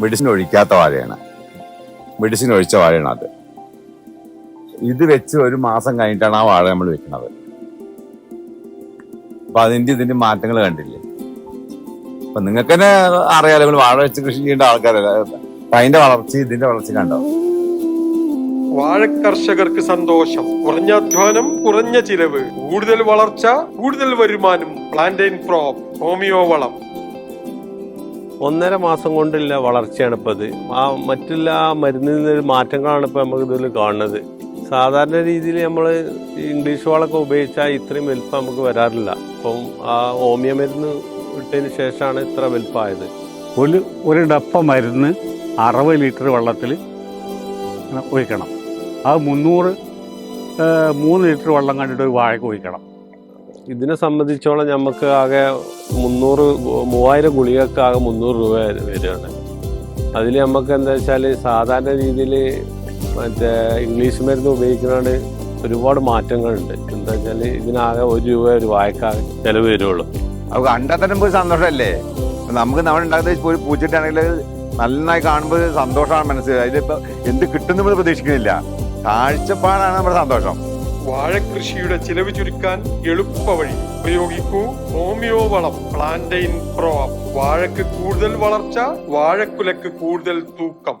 Medicine ഒഴിക്കാത്ത വാഴയാണ്. Medicine ഒഴിച്ച വാഴയാണ് അത്. ഇത് വെച്ച് ഒരു മാസം കഴിഞ്ഞിട്ടാണ് ആ വാഴ നമ്മൾ വെക്കുന്നത്. അപ്പൊ അതിന്റെ ഇതിന്റെ മാറ്റങ്ങൾ കണ്ടില്ലേ? അപ്പൊ നിങ്ങൾക്ക് തന്നെ അറിയാലോ നമ്മൾ വാഴ വെച്ച് കൃഷി ചെയ്യേണ്ട ആൾക്കാരല്ല അതിന്റെ വളർച്ച ഇതിന്റെ വളർച്ച കണ്ടോ? വാഴ കർഷകർക്ക് സന്തോഷം. കുറഞ്ഞ അധ്വാനം കുറഞ്ഞ ചിലവ്. കൂടുതൽ വളർച്ച കൂടുതൽ വരുമാനം. പ്ലാന്റൈൻ ക്രോപ്പ് ഹോമിയോ വളം. ഒന്നര മാസം കൊണ്ടുള്ള വളർച്ചയാണ് ഇപ്പോൾ ഇത്. ആ മറ്റെല്ലാ മരുന്നിൽ നിന്ന് മാറ്റങ്ങളാണ് ഇപ്പോൾ നമുക്ക് ഇതിൽ കാണുന്നത്. സാധാരണ രീതിയിൽ നമ്മൾ ഇംഗ്ലീഷ് വളമൊക്കെ ഉപയോഗിച്ചാൽ ഇത്രയും വലുപ്പം നമുക്ക് വരാറില്ല. അപ്പം ആ ഹോമിയ മരുന്ന് ഇട്ടതിന് ശേഷമാണ് ഇത്ര വലുപ്പമായത്. ഒരു ഒരു ഡപ്പ മരുന്ന് അറുപത് ലിറ്റർ വെള്ളത്തിൽ ഒഴിക്കണം. അത് മുന്നൂറ് മൂന്ന് ലിറ്റർ വെള്ളം കണ്ടിട്ട് ഒരു വാഴ ഒഴിക്കണം. ഇതിനെ സംബന്ധിച്ചോളം നമുക്ക് ആകെ മുന്നൂറ് മൂവായിരം ഗുളികൾക്ക് ആകെ മുന്നൂറ് രൂപ വരികയാണ്. അതിൽ നമുക്ക് എന്താ വെച്ചാൽ സാധാരണ രീതിയിൽ മറ്റേ ഇംഗ്ലീഷ് മരുന്ന് ഉപയോഗിക്കുന്നതുകൊണ്ട് ഒരുപാട് മാറ്റങ്ങളുണ്ട്. എന്താ വെച്ചാൽ ഇതിനാകെ ഒരു രൂപ ഒരു വായക്കാകെ ചിലവ് വരുള്ളൂ. അത് കണ്ടാൽ നമുക്ക് സന്തോഷമല്ലേ? നമുക്ക് നമ്മൾ ഉണ്ടാക്കുന്ന ഒരു പൂച്ചിട്ടാണെങ്കിൽ നന്നായി കാണുമ്പോൾ സന്തോഷമാണ് മനസ്സിൽ അതിലിപ്പോൾ എന്ത് കിട്ടുന്നു പ്രതീക്ഷിക്കുന്നില്ല. കാഴ്ചപ്പാടാണ് നമ്മുടെ സന്തോഷം. വാഴകൃഷിയുടെ ചിലവ് ചുരുക്കാൻ എളുപ്പ വഴി ഉപയോഗിക്കൂ ഹോമിയോ വളം പ്ലാന്റൈൻ പ്രോ വാഴക്ക് കൂടുതൽ വളർച്ച വാഴക്കുലക്ക് കൂടുതൽ തൂക്കം.